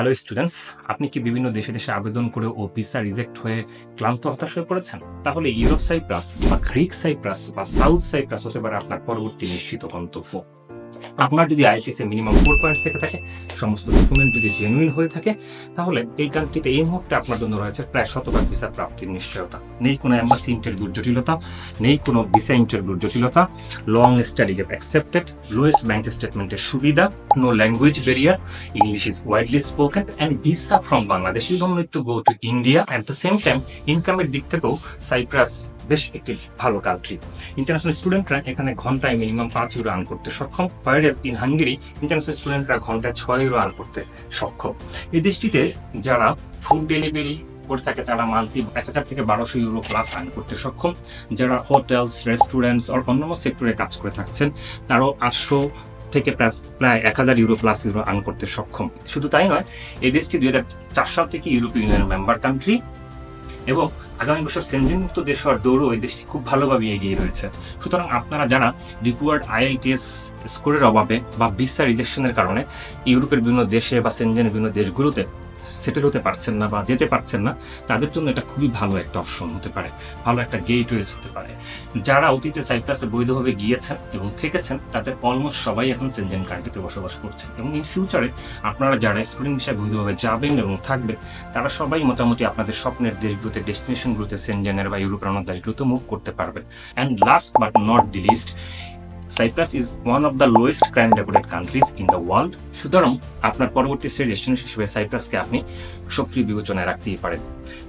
Hello students আপনি কি বিভিন্ন দেশে দেশে আবেদন করে ও ভিসা রিজেক্ট হয়ে ক্লান্ত, হতাশ হয়ে পড়েছেন? তাহলে ইউরোপ সাইপ্রাস বা গ্রিক সাইপ্রাস বা সাউথ সাইপ্রাস হতে পারে আপনার পরবর্তী নিশ্চিত গন্তব্য। আপনার যদি আইটিএসে মিনিমাম ফোর পয়েন্টস থেকে থাকে সমস্ত ডকুমেন্ট যদি জেনুইন হয়ে থাকে তাহলে এই কান্ট্রিতে এই মুহূর্তে আপনার জন্য রয়েছে প্রায় শতভাগ ভিসা প্রাপ্তির নিশ্চয়তা নেই কোনো অ্যাম্বাসি ইন্টারভিউর জটিলতা নেই কোনো ভিসা ইন্টারভিউর জটিলতা long study gap accepted lowest bank স্টেটমেন্টের সুবিধা no language barrier English is widely spoken and visa from Bangladesh You don't need to go to India. At the same time, ইনকামের দিক থেকেও সাইপ্রাস বেশ একটি ভালো কান্ট্রি ইন্টারন্যাশনাল স্টুডেন্টরা এখানে ঘন্টায় মিনিমাম পাঁচ ইউরো আর্ন করতে সক্ষম। হোয়ারেজ ইন হাঙ্গেরি ইন্টারন্যাশনাল স্টুডেন্টরা ঘন্টায় ছয় ইউরো আর্ন করতে সক্ষম। এই দেশটিতে যারা ফুড ডেলিভারি করে থাকে তারা মান্থলি এক হাজার থেকে বারোশো ইউরো প্লাস আর্ন করতে সক্ষম। যারা হোটেলস রেস্টুরেন্টস আর অন্যান্য সেক্টরে কাজ করে থাকছেন, তারাও আটশো থেকে প্রায় এক হাজার ইউরো প্লাস ইউরো আর্ন করতে সক্ষম। শুধু তাই নয়, এই দেশটি দুই হাজার চার সাল থেকে ইউরোপীয় ইউনিয়নের মেম্বার কান্ট্রি এবং আগামী বছর সেনজেন মুক্ত দেশ হওয়ার দৌড়ও এই দেশটি খুব ভালোভাবে এগিয়ে রয়েছে। সুতরাং আপনারা যারা রিকোয়ার্ড আইআইটিএস স্কোরের অভাবে বা ভিসা রিজেকশনের কারণে ইউরোপের বিভিন্ন দেশে বা সেনজেনের বিভিন্ন দেশগুলোতে সেটেল হতে পারছেন না বা যেতে পারছেন না, তাদের জন্য এটা খুবই ভালো একটা অপশন হতে পারে, ভালো একটা গেটওয়েজ হতে পারে। যারা অতীতে সাইপ্রাসে বৈধভাবে গিয়েছেন এবং থেকেছেন, তাদের অলমোস্ট সবাই এখন সেনজেন কান্ট্রিতে বসবাস করছেন। এবং ইন ফিউচারে আপনারা যারা স্টুডেন্ট হিসাবে বৈধভাবে যাবেন এবং থাকবেন, তারা সবাই মোটামুটি আপনাদের স্বপ্নের দেশগুলোতে ডেস্টিনেশনগুলোতে সেনজেনের বা ইউরোপের অন্য দেশগুলোতে মুভ করতে পারবেন। And last but not the least Cyprus is one of the lowest crime recorded countries in the world সুতরাং আপনার পরবর্তী স্টেজ ডেস্টিনেশন হিসেবে সাইপ্রাসকে আপনি সক্রিয় বিবেচনায় রাখতেই পারেন।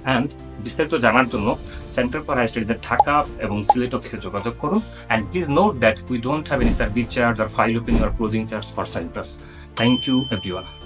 অ্যান্ড বিস্তারিত জানার জন্য সেন্টার ফর হাই স্টাডিজের ঢাকা এবং সিলেট অফিসে যোগাযোগ করুন। And please note that we don't have any service charge R file open R closing charge for Cyprus thank you everyone